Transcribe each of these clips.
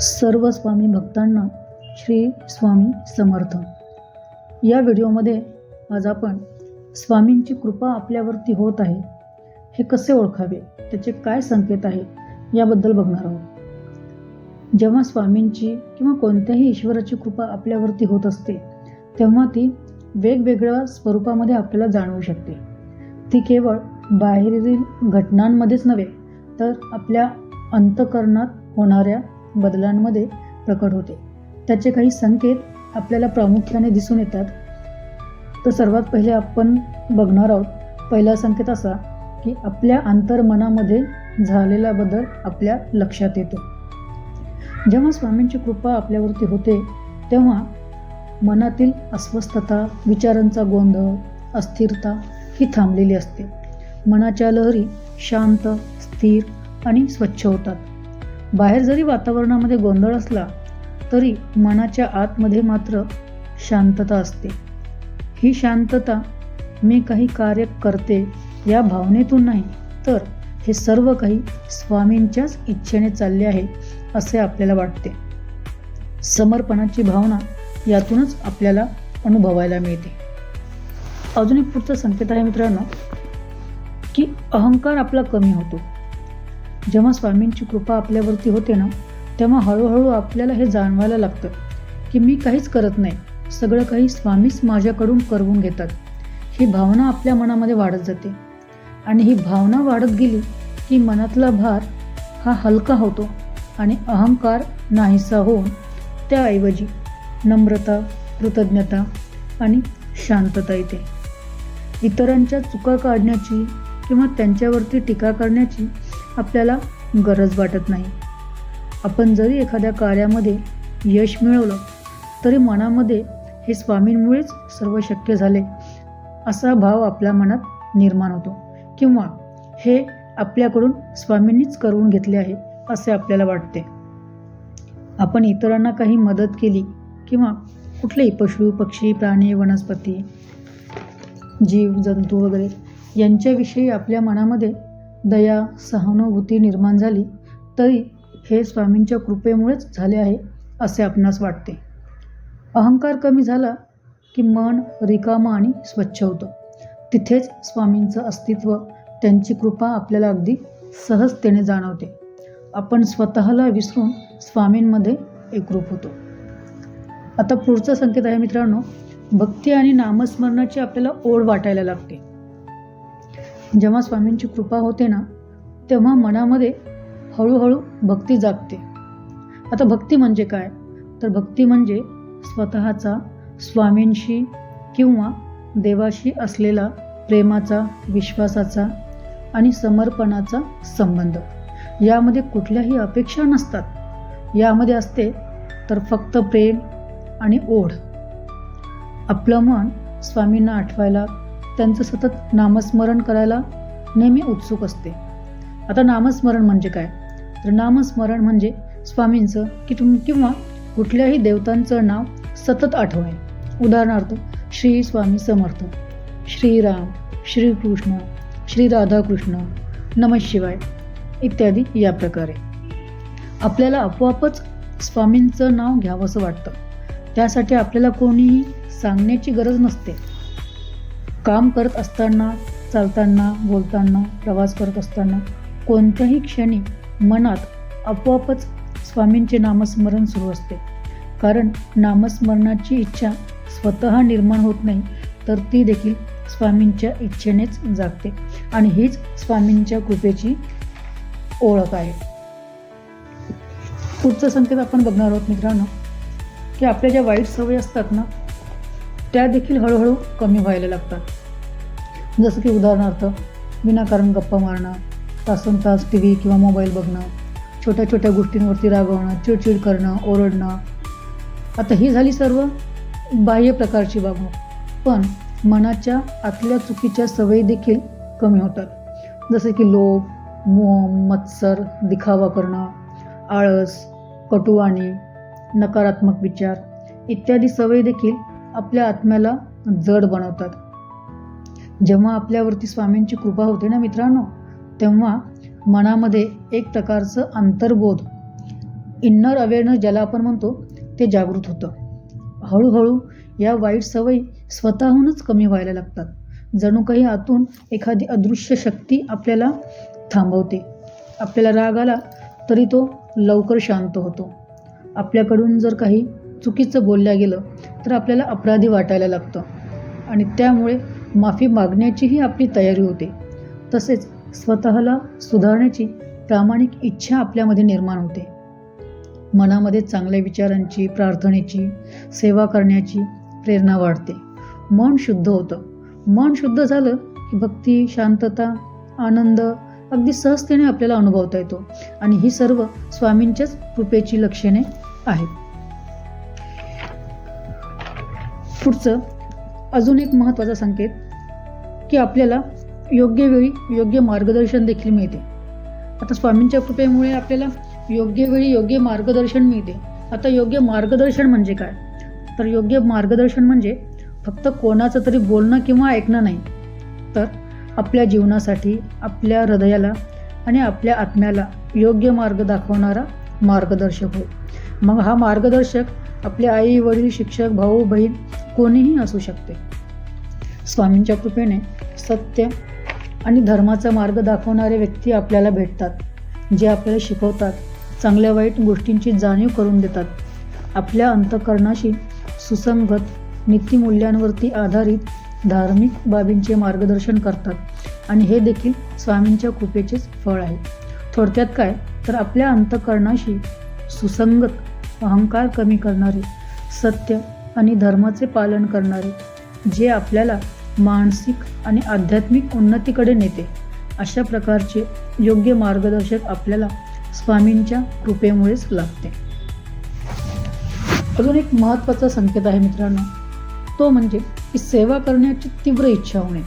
सर्व स्वामी भक्तांना श्री स्वामी समर्थ. या व्हिडिओमध्ये आज आपण स्वामींची कृपा आपल्यावरती होत आहे हे कसे ओळखावे त्याचे काय संकेत आहे याबद्दल बघणार आहोत. जेव्हा स्वामींची किंवा कोणत्याही ईश्वराची कृपा आपल्यावरती होत असते तेव्हा ती वेगवेगळ्या स्वरूपामध्ये आपल्याला जाणवू शकते. ती केवळ बाहेरील घटनांमध्येच नव्हे तर आपल्या अंतकरणात होणाऱ्या बदलांमध्ये प्रकट होते. त्याचे काही संकेत आपल्याला प्रामुख्याने दिसून येतात. तर सर्वात पहिले आपण बघणार आहोत पहिला संकेत असा की आपल्या अंतर्मनामध्ये झालेला बदल आपल्या लक्षात येतो. जेव्हा स्वामींची कृपा आपल्यावरती होते तेव्हा मनातील अस्वस्थता विचारांचा गोंधळ अस्थिरता ही थांबलेली असते. मनाच्या लहरी शांत स्थिर आणि स्वच्छ होतात. बाहेर जरी वातावरणामध्ये गोंधळ असला तरी मनाच्या आतमध्ये मात्र शांतता असते. ही शांतता मी काही कार्य करते या भावनेतून नाही तर हे सर्व काही स्वामींच्याच इच्छेने चालले आहे असे आपल्याला वाटते. समर्पणाची भावना यातूनच आपल्याला अनुभवायला मिळते. अजून एक पुढचा संकेत आहे मित्रांनो की अहंकार आपला कमी होतो. जेव्हा स्वामींची कृपा आपल्यावरती होते ना तेव्हा हळूहळू आपल्याला हे जाणवायला लागतं की मी काहीच करत नाही. सगळं काही स्वामीच माझ्याकडून करवून घेतात. ही भावना आपल्या मनामध्ये वाढत जाते. आणि ही भावना वाढत गेली की मनातला भार हा हलका होतो आणि अहंकार नाहीसा होऊन त्याऐवजी नम्रता कृतज्ञता आणि शांतता येते. इतरांच्या चुका काढण्याची किंवा त्यांच्यावरती टीका करण्याची आपल्याला गरज वाटत नाही. आपण जरी एखाद्या कार्यामध्ये यश मिळवलं तरी मनामध्ये हे स्वामींमुळेच सर्व शक्य झाले असा भाव आपल्या मनात निर्माण होतो. किंवा हे आपल्याकडून स्वामींनीच करून घेतले आहे असे आपल्याला वाटते. आपण इतरांना काही मदत केली किंवा कुठलेही पशु पक्षी प्राणी वनस्पती जीव जंतू वगैरे यांच्याविषयी आपल्या मनामध्ये दया सहानुभूती निर्माण झाली तरी हे स्वामींच्या कृपेमुळेच झाले आहे असे आपणास वाटते. अहंकार कमी झाला की मन रिकामं आणि स्वच्छ होतं. तिथेच स्वामींचं अस्तित्व त्यांची कृपा आपल्याला अगदी सहजतेने जाणवते. आपण स्वतःला विसरून स्वामींमध्ये एकरूप होतो. आता पुढचा संकेत आहे मित्रांनो भक्ती आणि नामस्मरणाची आपल्याला ओढ वाटायला लागते. जेव्हा स्वामींची कृपा होते ना तेव्हा मनामध्ये हळूहळू भक्ती जागते. आता भक्ती म्हणजे काय? तर भक्ती म्हणजे स्वतःचा स्वामींशी किंवा देवाशी असलेला प्रेमाचा विश्वासाचा आणि समर्पणाचा संबंध. यामध्ये कुठल्याही अपेक्षा नसतात. यामध्ये असते तर फक्त प्रेम आणि ओढ. आपलं मन स्वामींना आठवायला त्यांचं सतत नामस्मरण करायला नेहमी उत्सुक असते. आता नामस्मरण म्हणजे काय? तर नामस्मरण म्हणजे स्वामींचं कि किंवा कुठल्याही देवतांचं नाव सतत आठवणे. उदाहरणार्थ श्री स्वामी समर्थ श्रीराम श्रीकृष्ण श्री राधाकृष्ण नम शिवाय इत्यादी या प्रकारे. आपल्याला आपोआपच स्वामींचं नाव घ्यावंसं वाटतं. त्यासाठी आपल्याला कोणीही सांगण्याची गरज नसते. काम करत असताना चालताना बोलताना प्रवास करत असताना कोणत्याही क्षणी मनात आपोआपच स्वामींचे नामस्मरण सुरू असते. कारण नामस्मरणाची इच्छा स्वतः निर्माण होत नाही तर ती देखील स्वामींच्या इच्छेनेच जागते आणि हीच स्वामींच्या कृपेची ओळख आहे. पुढचा संकेत आपण बघणार आहोत मित्रांनो की आपल्या ज्या वाईट सवयी असतात ना त्या देखील हळूहळू कमी व्हायला लागतात. जसं की उदाहरणार्थ विनाकारण गप्पा मारणं तासन तास टी व्ही किंवा मोबाईल बघणं छोट्या छोट्या गोष्टींवरती रागवणं चिडचिड करणं ओरडणं. आता ही झाली सर्व बाह्य प्रकारची वागणूक. पण मनाच्या आतल्या चुकीच्या सवयी देखील कमी होतात. जसे की लोभ मोह मत्सर दिखावा करणं आळस कटुवाणी नकारात्मक विचार इत्यादी सवयी देखील आपल्या आत्म्याला जड बनवतात. जेव्हा आपल्यावरती स्वामींची कृपा होते ना मित्रांनो तेव्हा मनामध्ये एक प्रकारचं अंतर्बोध इन्नर अवेअरनेस ज्याला आपण म्हणतो ते जागृत होतं. हळूहळू या वाईट सवयी स्वतःहूनच कमी व्हायला लागतात. जणू काही आतून एखादी अदृश्य शक्ती आपल्याला थांबवते. आपल्याला राग आला तरी तो लवकर शांत होतो. आपल्याकडून जर काही चुकीचं बोलल्या गेलं तर आपल्याला अपराधी वाटायला लागतं. आणि त्यामुळे माफी मागण्याचीही आपली तयारी होते. तसेच स्वतःला सुधारण्याची प्रामाणिक इच्छा आपल्यामध्ये निर्माण होते. मनामध्ये चांगल्या विचारांची प्रार्थनेची सेवा करण्याची प्रेरणा वाढते. मन शुद्ध होतं. मन शुद्ध झालं की भक्ती शांतता आनंद अगदी सहजतेने आपल्याला अनुभवता येतो. आणि ही सर्व स्वामींच्याच कृपेची लक्षणे आहेत. पुढचं अजून एक महत्त्वाचा संकेत की आपल्याला योग्य वेळी योग्य मार्गदर्शन देखील मिळते. आता स्वामींच्या कृपेमुळे आपल्याला योग्य वेळी योग्य मार्गदर्शन मिळते. आता योग्य मार्गदर्शन म्हणजे काय? तर योग्य मार्गदर्शन म्हणजे फक्त कोणाचं तरी बोलणं किंवा ऐकणं नाही तर आपल्या जीवनासाठी आपल्या हृदयाला आणि आपल्या आत्म्याला योग्य मार्ग दाखवणारा मार्गदर्शक होय. मग हा मार्गदर्शक आपले आई वडील शिक्षक भाऊ बहीण कोणीही असू शकते. स्वामींच्या कृपेने सत्य आणि धर्माचा मार्ग दाखवणारे व्यक्ती आपल्याला भेटतात जे आपल्याला शिकवतात चांगल्या वाईट गोष्टींची जाणीव करून देतात. आपल्या अंतकरणाशी सुसंगत नीतिमूल्यांवरती आधारित धार्मिक बाबींचे मार्गदर्शन करतात आणि हे देखील स्वामींच्या कृपेचेच फळ आहे. थोडक्यात काय? तर आपल्या अंतकरणाशी सुसंगत अहंकार कमी करणारे सत्य आणि धर्माचे पालन करणारे जे आपल्याला मानसिक आणि आध्यात्मिक उन्नतीकडे नेते. अशा प्रकारचे योग्य मार्गदर्शक आपल्याला स्वामींच्या कृपेमुळेच लागते अजून एक महत्त्वाचा संकेत आहे मित्रांनो. तो म्हणजे की सेवा करण्याची तीव्र इच्छा होणे.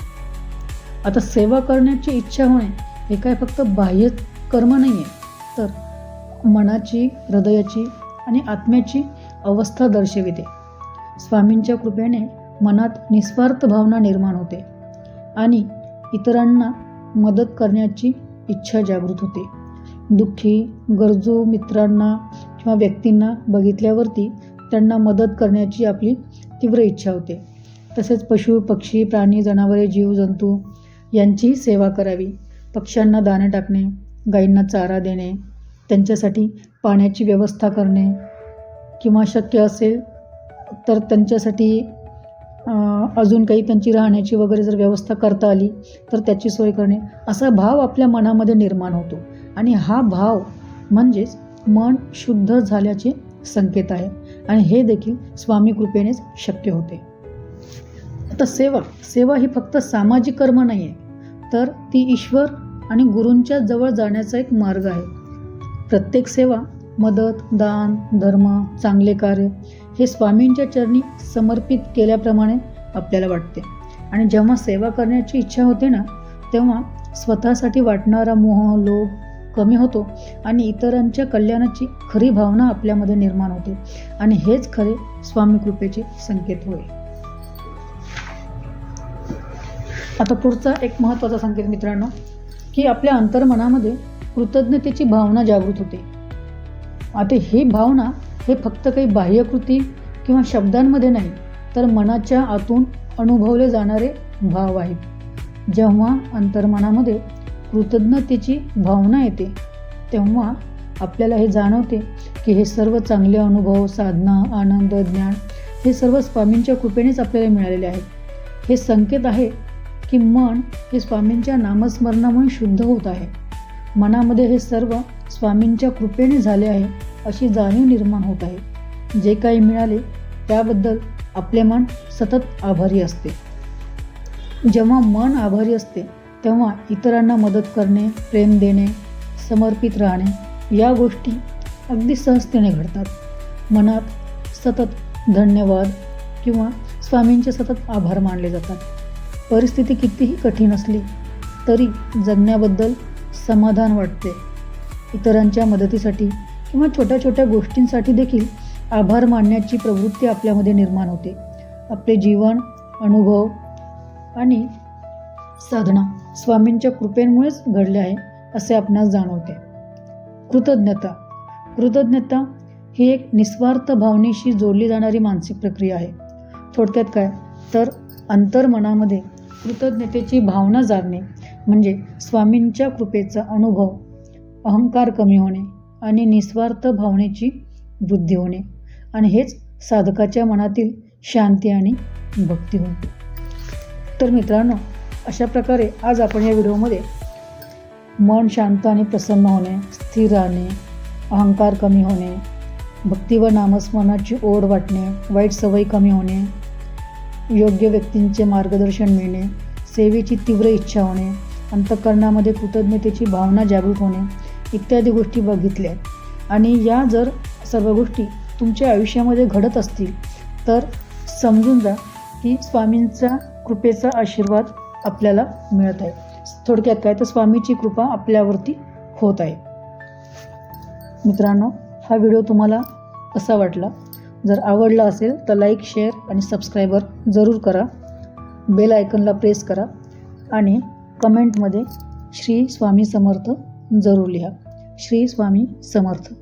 आता सेवा करण्याची इच्छा होणे हे काय फक्त बाह्य कर्म नाही आहे तर मनाची हृदयाची आणि आत्म्याची अवस्था दर्शविते. स्वामींच्या कृपेने मनात निस्वार्थ भावना निर्माण होते आणि इतरांना मदत करण्याची इच्छा जागृत होते. दुःखी गरजू मित्रांना किंवा व्यक्तींना बघितल्यावरती त्यांना मदत करण्याची आपली तीव्र इच्छा होते. तसेच पशु पक्षी प्राणी जनावरे जीवजंतू यांचीही सेवा करावी. पक्ष्यांना दाणे टाकणे गायींना चारा देणे त्यांच्यासाठी पाण्याची व्यवस्था करणे किंवा शक्य असेल तर त्यांच्यासाठी अजून काही त्यांची राहण्याची वगैरे जर व्यवस्था करता आली तर त्याची सोय करणे. असा भाव आपल्या मनामध्ये निर्माण होतो. आणि हा भाव म्हणजेच मन शुद्ध झाल्याचे संकेत आहे. आणि हे देखील स्वामी कृपेनेच शक्य होते. आता सेवा. सेवा ही फक्त सामाजिक कर्म नाही आहे तर ती ईश्वर आणि गुरूंच्या जवळ जाण्याचा एक मार्ग आहे. प्रत्येक सेवा मदत दान धर्म चांगले कार्य हे स्वामींच्या चरणी समर्पित केल्याप्रमाणे आपल्याला वाटते. आणि जेव्हा सेवा करण्याची इच्छा होते ना तेव्हा स्वतःसाठी वाटणारा मोह लोभ कमी होतो आणि इतरांच्या कल्याणाची खरी भावना आपल्यामध्ये निर्माण होते. आणि हेच खरे स्वामी कृपेचे संकेत होय. आता पुढचा एक महत्त्वाचा संकेत मित्रांनो की आपल्या अंतर्मनामध्ये कृतज्ञतेची भावना जागृत होते. आता ही भावना हे फक्त काही बाह्यकृती किंवा शब्दांमध्ये नाही तर मनाच्या आतून अनुभवले जाणारे भाव आहेत. जेव्हा अंतर्मनामध्ये कृतज्ञतेची भावना येते तेव्हा आपल्याला हे जाणवते की हे सर्व चांगले अनुभव साधना आनंद ज्ञान हे सर्व स्वामींच्या कृपेनेच आपल्याला मिळालेले आहेत. हे संकेत आहे की मन हे स्वामींच्या नामस्मरणामुळे शुद्ध होत आहे. मनामध्ये हे सर्व स्वामींच्या कृपेने झाले आहे अशी जाणीव निर्माण होत आहे. जे काही मिळाले त्याबद्दल आपले मन सतत आभारी असते. जेव्हा मन आभारी असते तेव्हा इतरांना मदत करणे प्रेम देणे समर्पित राहणे या गोष्टी अगदी सहजतेने घडतात. मनात सतत धन्यवाद किंवा स्वामींचे सतत आभार मानले जातात. परिस्थिती कितीही कठीण असली तरी जगण्याबद्दल समाधान वाटते. इतरांच्या मदतीसाठी किंवा छोट्या छोट्या गोष्टींसाठी देखील आभार मानण्याची प्रवृत्ती आपल्यामध्ये निर्माण होते. आपले जीवन अनुभव आणि साधना स्वामींच्या कृपेमुळेच घडले आहे असे आपणास जाणवते. कृतज्ञता. कृतज्ञता ही एक निस्वार्थ भावनेशी जोडली जाणारी मानसिक प्रक्रिया आहे. थोडक्यात काय? तर अंतर्मनामध्ये कृतज्ञतेची भावना जागणे म्हणजे स्वामींच्या कृपेचा अनुभव अहंकार कमी होणे आणि निस्वार्थ भावनेची वृद्धी होणे. आणि हेच साधकाच्या मनातील शांती आणि भक्ती होणे तर मित्रांनो अशा प्रकारे आज आपण या व्हिडिओमध्ये मन शांत आणि प्रसन्न होणे स्थिर राहणे अहंकार कमी होणे भक्ती व नामस्मरणाची ओढ वाटणे वाईट सवयी कमी होणे योग्य व्यक्तींचे मार्गदर्शन मिळणे सेवेची तीव्र इच्छा होणे अंतकरणामध्ये कृतज्ञतेची भावना जागृत होणे इत्यादी गोष्टी बघितल्या. आहेत आणि या जर सर्व गोष्टी तुमच्या आयुष्यामध्ये घडत असतील तर समजून जा की स्वामींचा कृपेचा आशीर्वाद आपल्याला मिळत आहे. थोडक्यात काय? तर स्वामीची कृपा आपल्यावरती होत आहे. मित्रांनो हा व्हिडिओ तुम्हाला कसा वाटला? जर आवडला असेल तर लाईक शेअर आणि सबस्क्रायबर जरूर करा. बेल आयकनला प्रेस करा आणि कमेंटमध्ये श्री स्वामी समर्थ जरूर लिहा. श्री स्वामी समर्थ.